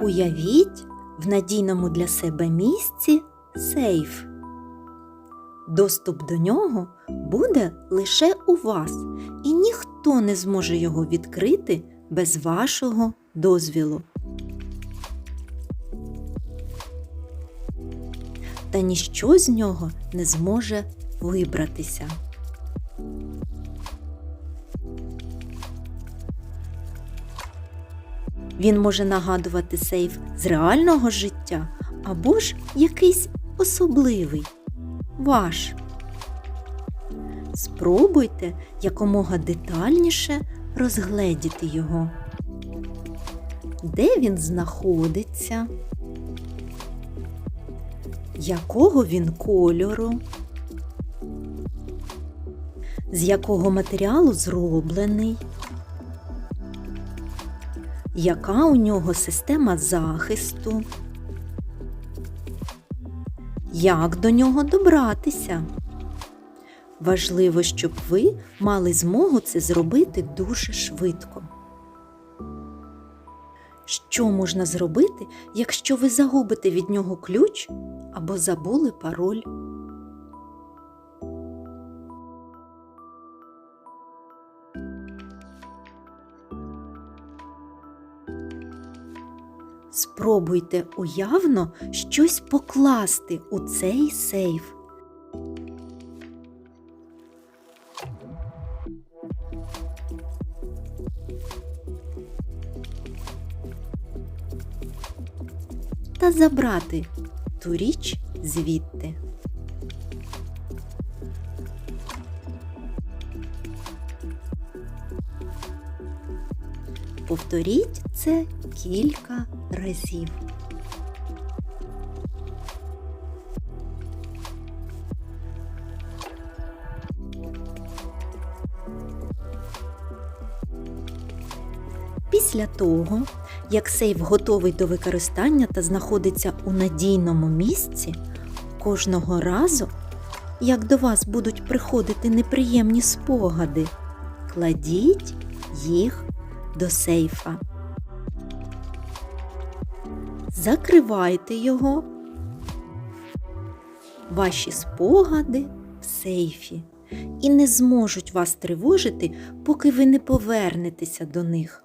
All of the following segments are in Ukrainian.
Уявіть в надійному для себе місці сейф. Доступ до нього буде лише у вас, і ніхто не зможе його відкрити без вашого дозвілу. Та ніщо з нього не зможе вибратися. Він може нагадувати сейф з реального життя або ж якийсь особливий, ваш. Спробуйте якомога детальніше розгледіти його. Де він знаходиться? Якого він кольору? З якого матеріалу зроблений? Яка у нього система захисту? Як до нього добратися? Важливо, щоб ви мали змогу це зробити дуже швидко. Що можна зробити, якщо ви загубите від нього ключ або забули пароль? Спробуйте уявно щось покласти у цей сейф. Та забрати ту річ звідти. Повторіть це кілька разів. Після того, як сейф готовий до використання та знаходиться у надійному місці, кожного разу, як до вас будуть приходити неприємні спогади, кладіть їх до сейфа. Закривайте його. Ваші спогади в сейфі і не зможуть вас тривожити, поки ви не повернетеся до них.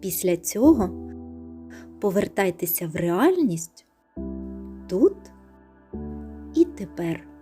Після цього повертайтеся в реальність тут і тепер.